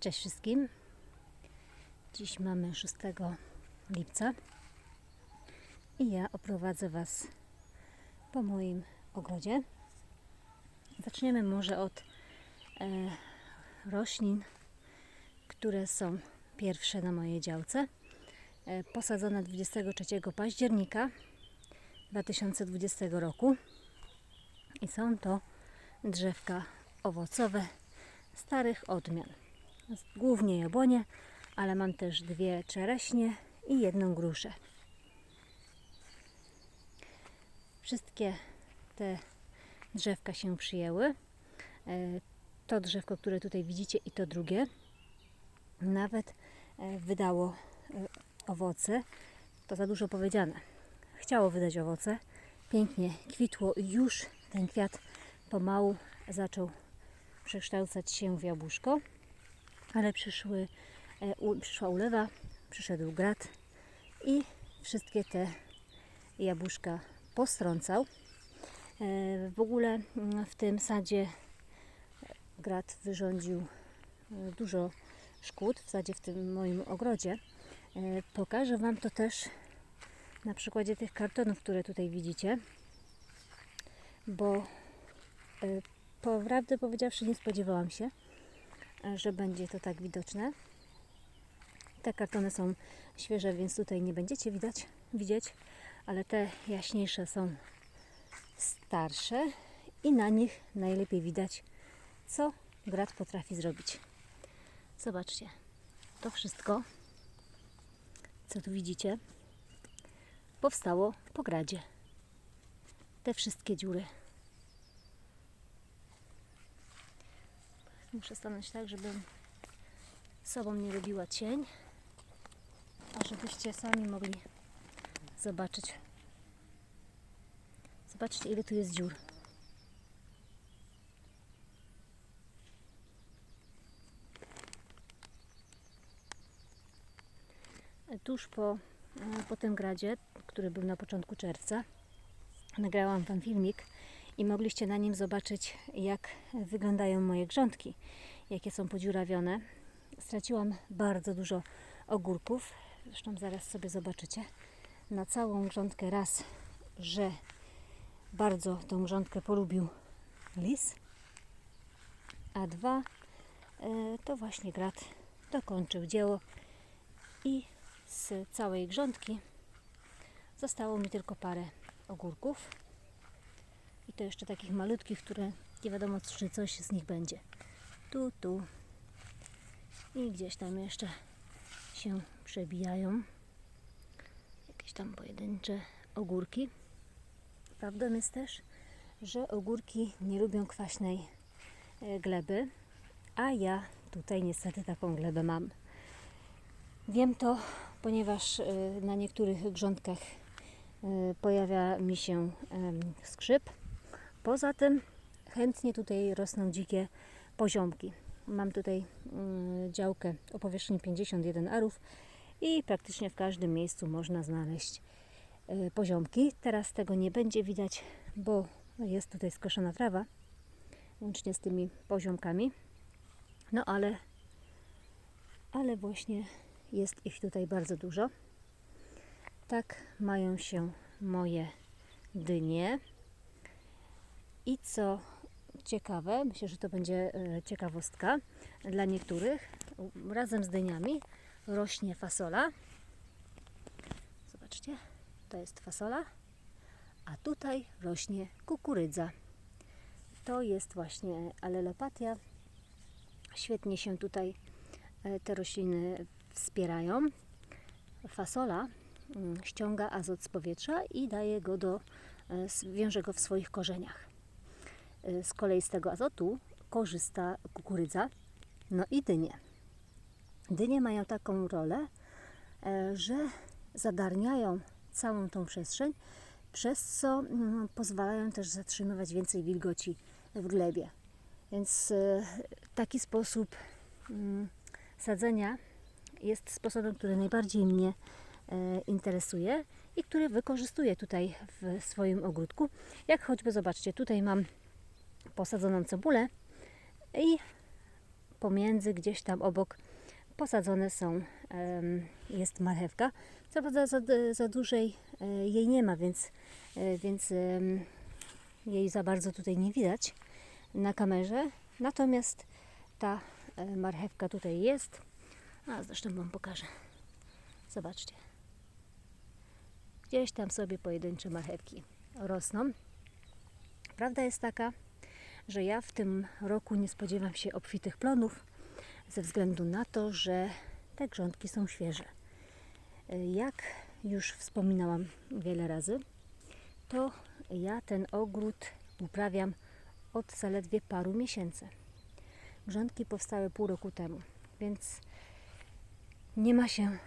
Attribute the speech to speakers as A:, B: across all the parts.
A: Cześć wszystkim. Dziś mamy 6 lipca i ja oprowadzę Was po moim ogrodzie. Zaczniemy może od e, roślin, które są pierwsze na mojej działce. E, posadzone 23 października 2020 roku i są to drzewka owocowe starych odmian. Głównie jabłonie, ale mam też dwie czereśnie i jedną gruszę. Wszystkie te drzewka się przyjęły. E, To drzewko, które tutaj widzicie i to drugie nawet e, wydało e, owoce. To za dużo powiedziane. Chciało wydać owoce. Pięknie kwitło i już ten kwiat pomału zaczął przekształcać się w jabłuszko, ale przyszły, e, przyszła ulewa, przyszedł grat i wszystkie te jabłuszka postrącał. E, W ogóle mm, w tym sadzie grat wyrządził e, dużo szkód, w sadzie w tym moim ogrodzie. E, Pokażę Wam to też na przykładzie tych kartonów, które tutaj widzicie, bo e, prawdę powiedziawszy nie spodziewałam się, e, że będzie to tak widoczne. Te kartony są świeże, więc tutaj nie będziecie widać, widzieć, ale te jaśniejsze są starsze i na nich najlepiej widać, co grat potrafi zrobić. Zobaczcie, to wszystko, co tu widzicie, powstało po gradzie. Te wszystkie dziury. Muszę stanąć tak, żebym sobą nie robiła cień, a żebyście sami mogli zobaczyć. Zobaczcie, ile tu jest dziur. Tuż po, e, po tym gradzie, który był na początku czerwca, nagrałam Wam filmik i mogliście na nim zobaczyć, jak wyglądają moje grządki, jakie są podziurawione. Straciłam bardzo dużo ogórków, zresztą zaraz sobie zobaczycie. Na całą grządkę raz, że bardzo tą grządkę polubił lis, a dwa, e, to właśnie grat dokończył dzieło i z całej grządki zostało mi tylko parę ogórków. I to jeszcze takich malutkich, które nie wiadomo, czy coś z nich będzie. Tu, tu i gdzieś tam jeszcze się przebijają jakieś tam pojedyncze ogórki. Prawdą jest też, że ogórki nie lubią kwaśnej e, gleby, a ja tutaj niestety taką glebę mam. Wiem to, ponieważ e, na niektórych grządkach e, pojawia mi się skrzyp. Poza tym chętnie tutaj rosną dzikie poziomki. Mam tutaj mm, działkę o powierzchni 51 arów i praktycznie w każdym miejscu można znaleźć e, poziomki. Teraz tego nie będzie widać, bo jest tutaj skoszona trawa, łącznie z tymi poziomkami. No ale, ale właśnie jest ich tutaj bardzo dużo. Tak mają się moje dynie. I co ciekawe, myślę, że to będzie e, ciekawostka dla niektórych, razem z dyniami rośnie fasola. Zobaczcie, to jest fasola, a tutaj rośnie kukurydza. To jest właśnie alelopatia. Świetnie się tutaj e, te rośliny wspierają. Fasola mm, ściąga azot z powietrza i daje go do, e, wiąże go w swoich korzeniach. E, Z kolei z tego azotu korzysta kukurydza, no i dynie. Dynie mają taką rolę, e, że zadarniają całą tą przestrzeń, przez co mm, pozwalają też zatrzymywać więcej wilgoci w glebie. Więc e, taki sposób mm, sadzenia jest sposobem, który najbardziej mnie e, interesuje i który wykorzystuję tutaj w swoim ogródku. Jak choćby zobaczcie, tutaj mam posadzoną cebulę i pomiędzy, gdzieś tam obok posadzone są, jest marchewka. Co prawda za, za dużej e, jej nie ma, więc, e, więc jej za bardzo tutaj nie widać na kamerze. Natomiast ta e, marchewka tutaj jest. A zresztą Wam pokażę. Zobaczcie. Gdzieś tam sobie pojedyncze marchewki rosną. Prawda jest taka, że ja w tym roku nie spodziewam się obfitych plonów ze względu na to, że te grządki są świeże. Jak już wspominałam wiele razy, to ja ten ogród uprawiam od zaledwie paru miesięcy. Grządki powstały pół roku temu, więc nie ma się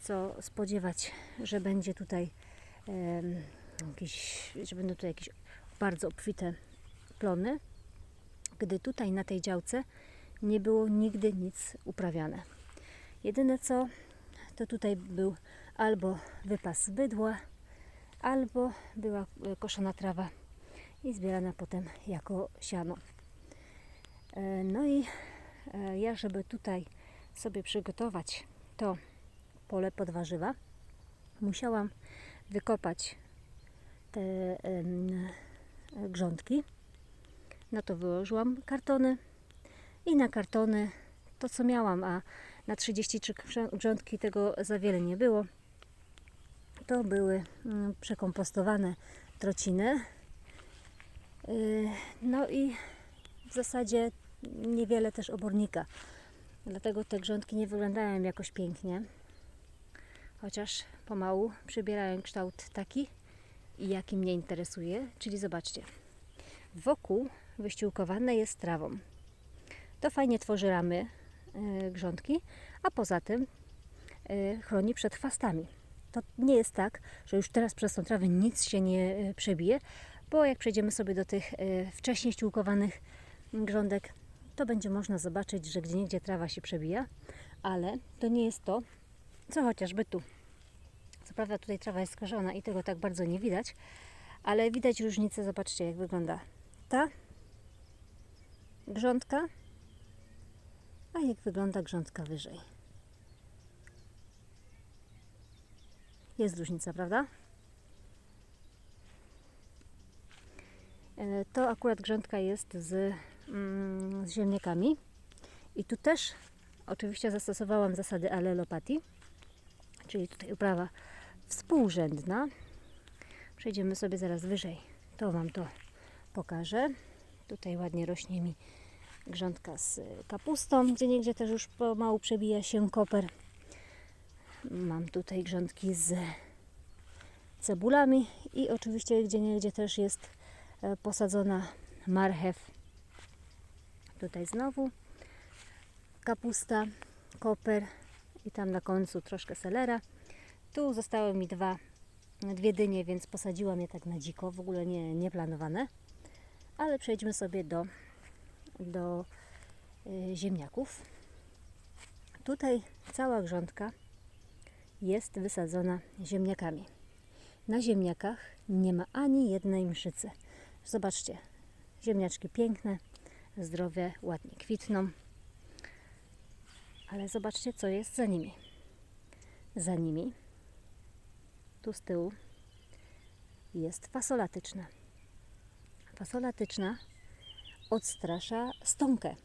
A: co spodziewać, że będzie tutaj em, jakiś, że będą tutaj jakieś bardzo obfite plony, gdy tutaj na tej działce nie było nigdy nic uprawiane. Jedyne co, to tutaj był albo wypas bydła, albo była e, koszona trawa i zbierana potem jako siano. E, No i e, ja, żeby tutaj sobie przygotować to pole pod warzywa, musiałam wykopać te grządki. Na to wyłożyłam kartony i na kartony to, co miałam, a na 33 grze- grządki tego za wiele nie było. To były mm, przekompostowane trociny. Yy, No i w zasadzie niewiele też obornika. Dlatego te grządki nie wyglądają jakoś pięknie. Chociaż pomału przybierają kształt taki, jaki mnie interesuje. Czyli zobaczcie, wokół wyściółkowane jest trawą. To fajnie tworzy ramy y, grządki, a poza tym y, chroni przed chwastami. To nie jest tak, że już teraz przez tą trawę nic się nie y, przebije, bo jak przejdziemy sobie do tych wcześniej ściółkowanych grządek, to będzie można zobaczyć, że gdzieniegdzie trawa się przebija, ale to nie jest to, co chociażby tu. Co prawda tutaj trawa jest skażona i tego tak bardzo nie widać, ale widać różnicę. Zobaczcie, jak wygląda ta grządka, a jak wygląda grządka wyżej. Jest różnica, prawda? E, To akurat grządka jest z, mm, z ziemniakami. I tu też oczywiście zastosowałam zasady allelopatii, czyli tutaj uprawa współrzędna. Przejdziemy sobie zaraz wyżej. To Wam to pokażę. Tutaj ładnie rośnie mi grządka z kapustą, gdzie niegdzie też już pomału przebija się koper. Mam tutaj grządki z cebulami i oczywiście gdzie niegdzie też jest e, posadzona marchew. Tutaj znowu kapusta, koper i tam na końcu troszkę selera. Tu zostały mi dwa, dwie dynie, więc posadziłam je tak na dziko, w ogóle nie, nie planowane. Ale przejdźmy sobie do, do y, ziemniaków. Tutaj cała grządka jest wysadzona ziemniakami. Na ziemniakach nie ma ani jednej mszycy. Zobaczcie, ziemniaczki piękne, zdrowe, ładnie kwitną. Ale zobaczcie, co jest za nimi. Za nimi, tu z tyłu, jest fasola tyczna. Odstrasza stonkę.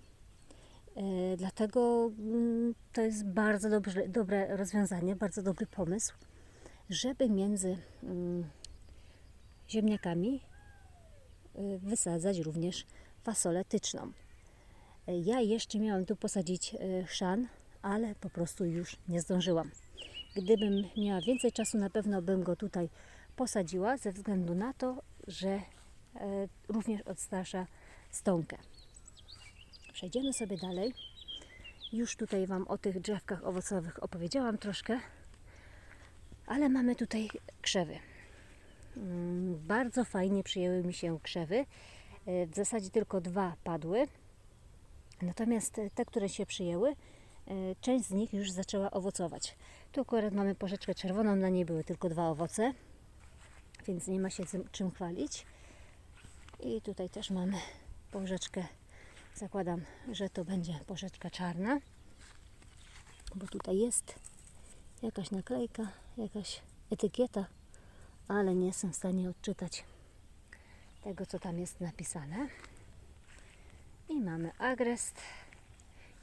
A: E, dlatego mm, to jest bardzo dobrze, dobre rozwiązanie, bardzo dobry pomysł, żeby między mm, ziemniakami y, wysadzać również fasolę tyczną. E, Ja jeszcze miałam tu posadzić e, chrzan, ale po prostu już nie zdążyłam. Gdybym miała więcej czasu, na pewno bym go tutaj posadziła, ze względu na to, że e, również odstrasza stonkę. Przejdziemy sobie dalej. Już tutaj Wam o tych drzewkach owocowych opowiedziałam troszkę, ale mamy tutaj krzewy. Mm, Bardzo fajnie przyjęły mi się krzewy. E, W zasadzie tylko dwa padły. Natomiast te, które się przyjęły, e, część z nich już zaczęła owocować. Tu akurat mamy porzeczkę czerwoną, na niej były tylko dwa owoce, więc nie ma się czym chwalić. I tutaj też mamy porzeczkę Zakładam, że to będzie porzeczka czarna, bo tutaj jest jakaś naklejka, jakaś etykieta, ale nie jestem w stanie odczytać tego, co tam jest napisane. I mamy agrest.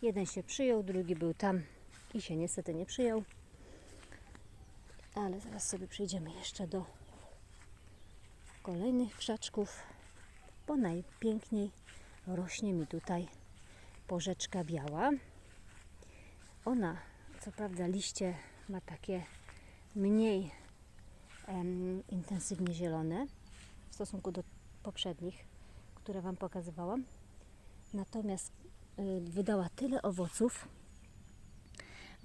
A: Jeden się przyjął, drugi był tam i się niestety nie przyjął. Ale zaraz sobie przejdziemy jeszcze do kolejnych krzaczków, bo najpiękniej rośnie mi tutaj porzeczka biała. Ona, co prawda, liście ma takie mniej em, intensywnie zielone w stosunku do poprzednich, które Wam pokazywałam. Natomiast y, wydała tyle owoców,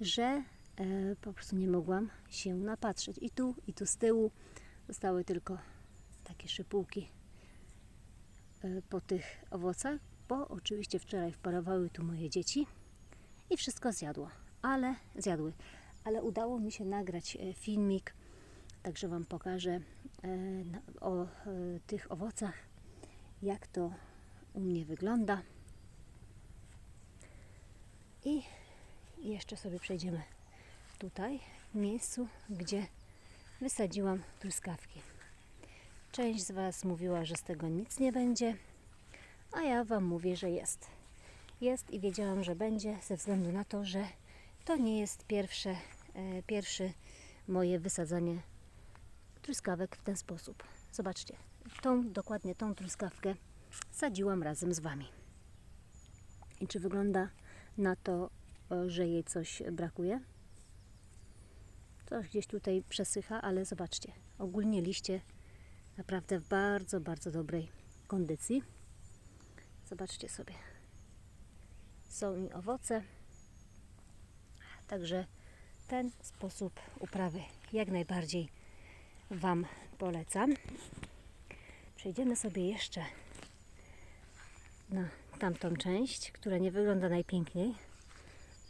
A: że y, po prostu nie mogłam się napatrzeć. I tu, i tu z tyłu zostały tylko takie szypułki po tych owocach, bo oczywiście wczoraj wparowały tu moje dzieci i wszystko zjadło, ale zjadły. Ale udało mi się nagrać e, filmik, także Wam pokażę e, o e, tych owocach, jak to u mnie wygląda. I jeszcze sobie przejdziemy tutaj, w miejscu, gdzie wysadziłam truskawki. Część z Was mówiła, że z tego nic nie będzie, a ja Wam mówię, że jest. Jest i wiedziałam, że będzie, ze względu na to, że to nie jest pierwsze, e, pierwszy moje wysadzanie truskawek w ten sposób. Zobaczcie, tą, dokładnie tą truskawkę sadziłam razem z Wami. I czy wygląda na to, że jej coś brakuje? Coś gdzieś tutaj przesycha, ale zobaczcie, ogólnie liście naprawdę w bardzo, bardzo dobrej kondycji. Zobaczcie sobie. Są i owoce. Także ten sposób uprawy jak najbardziej Wam polecam. Przejdziemy sobie jeszcze na tamtą część, która nie wygląda najpiękniej,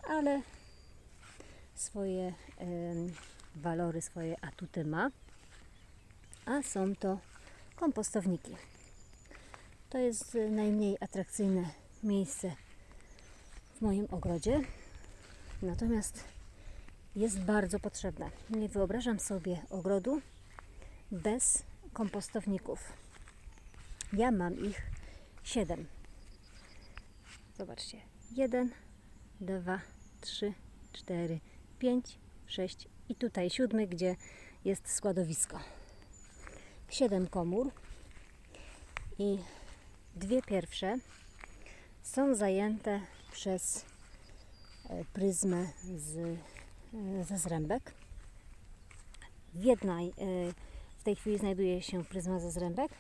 A: ale swoje em, walory, swoje atuty ma. A są to kompostowniki. To jest y, najmniej atrakcyjne miejsce w moim ogrodzie. Natomiast jest bardzo potrzebne. Nie wyobrażam sobie ogrodu bez kompostowników. Ja mam ich 7. Zobaczcie. 1, 2, 3, 4, 5, 6 i tutaj siódmy, gdzie jest składowisko. 7 komór i dwie pierwsze są zajęte przez e, pryzmę z, e, ze zrębek. W jednej e, w tej chwili znajduje się pryzma ze zrębek,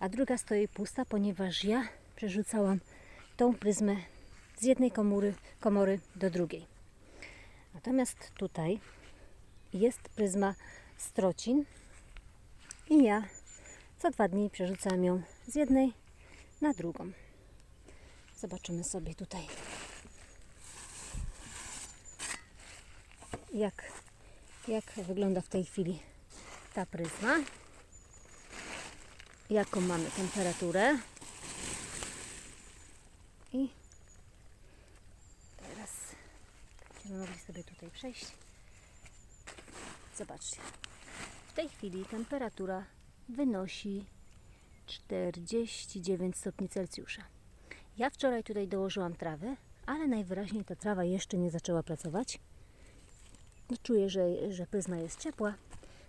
A: a druga stoi pusta, ponieważ ja przerzucałam tą pryzmę z jednej komory, komory do drugiej. Natomiast tutaj jest pryzma strocin i ja co dwa dni przerzucam ją z jednej na drugą. Zobaczymy sobie tutaj, jak, jak wygląda w tej chwili ta pryzma. Jaką mamy temperaturę. I teraz będziemy mogli sobie tutaj przejść. Zobaczcie. W tej chwili temperatura wynosi 49 stopni Celsjusza. Ja wczoraj tutaj dołożyłam trawę, ale najwyraźniej ta trawa jeszcze nie zaczęła pracować. No, czuję, że, że jest ciepła,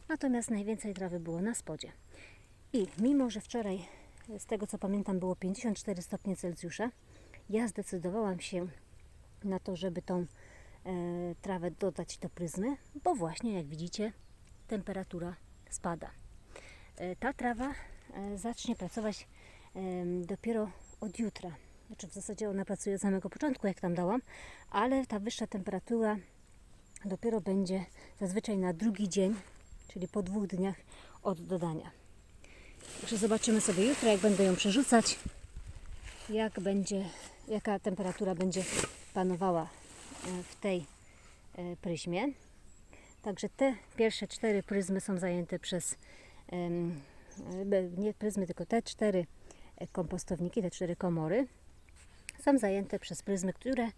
A: natomiast najwięcej trawy było na spodzie. I mimo, że wczoraj, z tego co pamiętam, było 54 stopnie Celsjusza, ja zdecydowałam się na to, żeby tą e, trawę dodać do pryzmy, bo właśnie jak widzicie, temperatura spada. E, ta trawa e, zacznie pracować dopiero od jutra. Znaczy w zasadzie ona pracuje od samego początku, jak tam dałam, ale ta wyższa temperatura dopiero będzie zazwyczaj na drugi dzień, czyli po dwóch dniach od dodania. Także zobaczymy sobie jutro, jak będę ją przerzucać, jak będzie, jaka temperatura będzie panowała e, w tej e, pryzmie. Także te pierwsze cztery pryzmy są zajęte przez nie pryzmy, tylko te cztery kompostowniki, te cztery komory są zajęte przez pryzmy, które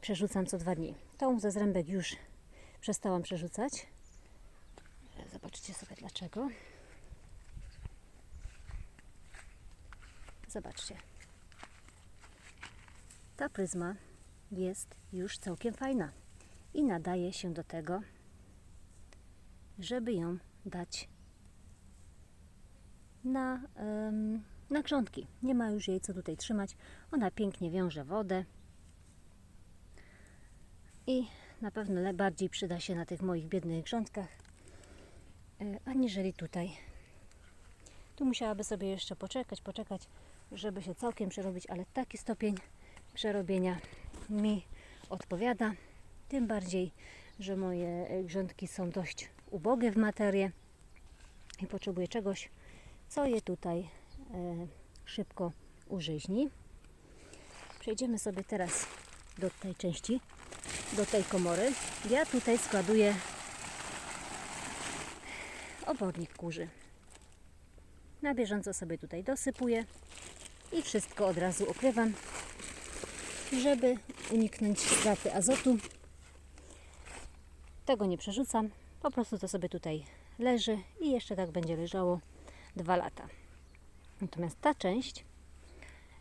A: przerzucam co dwa dni. Tą ze zrębek już przestałam przerzucać. Zobaczcie sobie dlaczego. Zobaczcie. Ta pryzma jest już całkiem fajna i nadaje się do tego, żeby ją dać na, em, na grządki. Nie ma już jej co tutaj trzymać. Ona pięknie wiąże wodę i na pewno bardziej przyda się na tych moich biednych grządkach, e, aniżeli tutaj. Tu musiałaby sobie jeszcze poczekać, poczekać, żeby się całkiem przerobić, ale taki stopień przerobienia mi odpowiada. Tym bardziej, że moje e, grządki są dość ubogie w materię i potrzebuję czegoś, co je tutaj e, szybko użyźni. Przejdziemy sobie teraz do tej części, do tej komory. Ja tutaj składuję obornik kurzy. Na bieżąco sobie tutaj dosypuję i wszystko od razu okrywam, żeby uniknąć straty azotu. Tego nie przerzucam, po prostu to sobie tutaj leży i jeszcze tak będzie leżało dwa lata. Natomiast ta część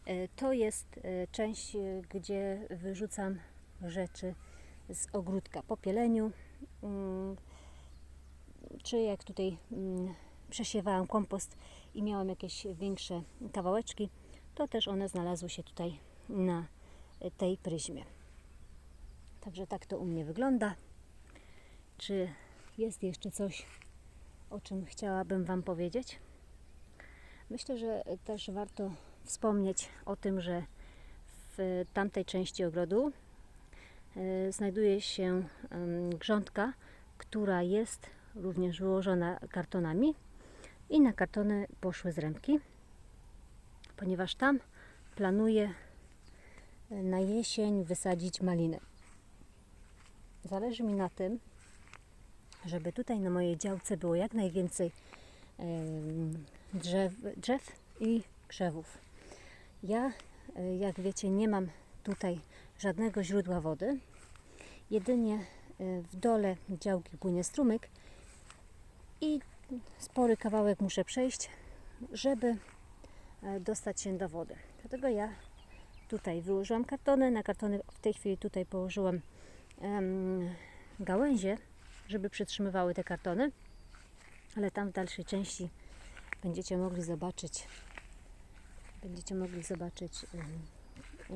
A: e, to jest e, część, e, gdzie wyrzucam rzeczy z ogródka po pieleniu. mm, Czy jak tutaj mm, przesiewałam kompost i miałam jakieś większe kawałeczki, to też one znalazły się tutaj na tej pryzmie. Także tak to u mnie wygląda. Czy jest jeszcze coś, o czym chciałabym Wam powiedzieć? Myślę, że też warto wspomnieć o tym, że w tamtej części ogrodu e, znajduje się grządka, która jest również wyłożona kartonami i na kartony poszły zrębki, ponieważ tam planuję e, na jesień wysadzić maliny. Zależy mi na tym, żeby tutaj na mojej działce było jak najwięcej drzew, drzew i krzewów. Ja, e, jak wiecie, nie mam tutaj żadnego źródła wody. Jedynie e, w dole działki płynie strumyk i spory kawałek muszę przejść, żeby e, dostać się do wody. Dlatego ja tutaj wyłożyłam kartony. Na kartony w tej chwili tutaj położyłam gałęzie, żeby przytrzymywały te kartony, ale tam w dalszej części będziecie mogli zobaczyć, będziecie mogli zobaczyć,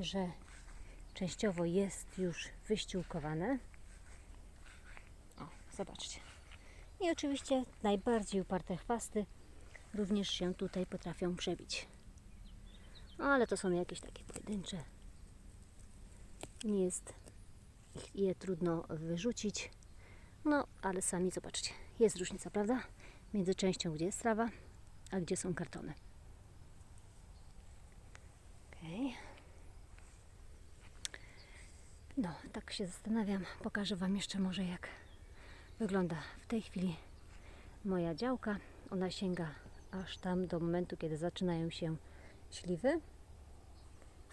A: że częściowo jest już wyściółkowane. O, zobaczcie. I oczywiście najbardziej uparte chwasty również się tutaj potrafią przebić. No, ale to są jakieś takie pojedyncze. Nie jest je trudno wyrzucić. No, ale sami zobaczcie. Jest różnica, prawda? Między częścią, gdzie jest trawa, a gdzie są kartony. Okej. No, tak się zastanawiam. Pokażę Wam jeszcze może jak wygląda w tej chwili moja działka. Ona sięga aż tam do momentu, kiedy zaczynają się śliwy.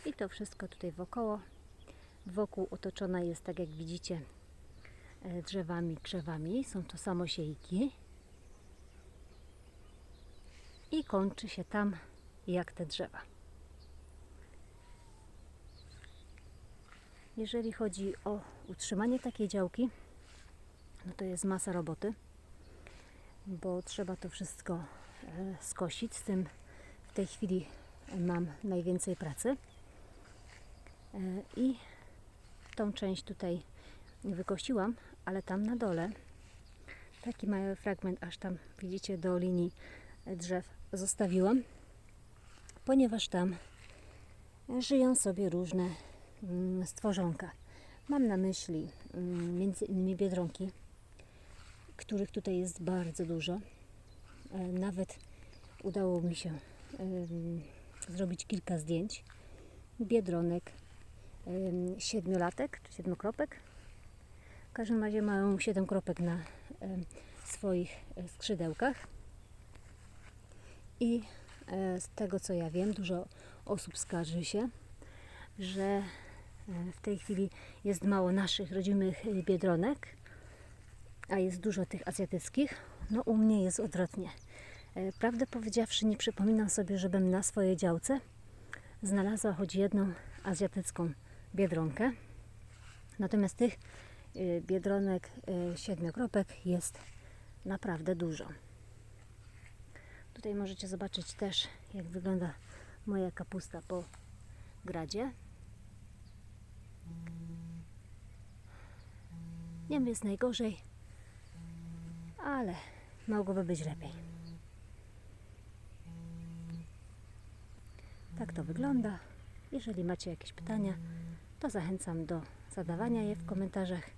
A: I to wszystko tutaj wokoło. Wokół otoczona jest, tak jak widzicie, e, drzewami, krzewami. Są to samosiejki. I kończy się tam jak te drzewa. Jeżeli chodzi o utrzymanie takiej działki, no to jest masa roboty, bo trzeba to wszystko e, skosić. Z tym w tej chwili mam najwięcej pracy. E, I tą część tutaj wykosiłam, ale tam na dole taki mały fragment, aż tam widzicie do linii drzew zostawiłam, ponieważ tam żyją sobie różne mm, stworzonka. Mam na myśli mm, między innymi biedronki, których tutaj jest bardzo dużo. E, Nawet udało mi się zrobić kilka zdjęć biedronek siedmiolatek czy siedmiokropek. Każdym razie mają siedem kropek na swoich e, skrzydełkach. I e, z tego co ja wiem, dużo osób skarży się, że e, w tej chwili jest mało naszych rodzimych biedronek, a jest dużo tych azjatyckich. No u mnie jest odwrotnie. Prawdę powiedziawszy, nie przypominam sobie, żebym na swojej działce znalazła choć jedną azjatycką biedronkę. Natomiast tych biedronek y, siedmiokropek jest naprawdę dużo. Tutaj możecie zobaczyć też, jak wygląda moja kapusta po gradzie. Nie jest najgorzej, ale mogłoby być lepiej. Tak to wygląda. Jeżeli macie jakieś pytania, to zachęcam do zadawania je w komentarzach.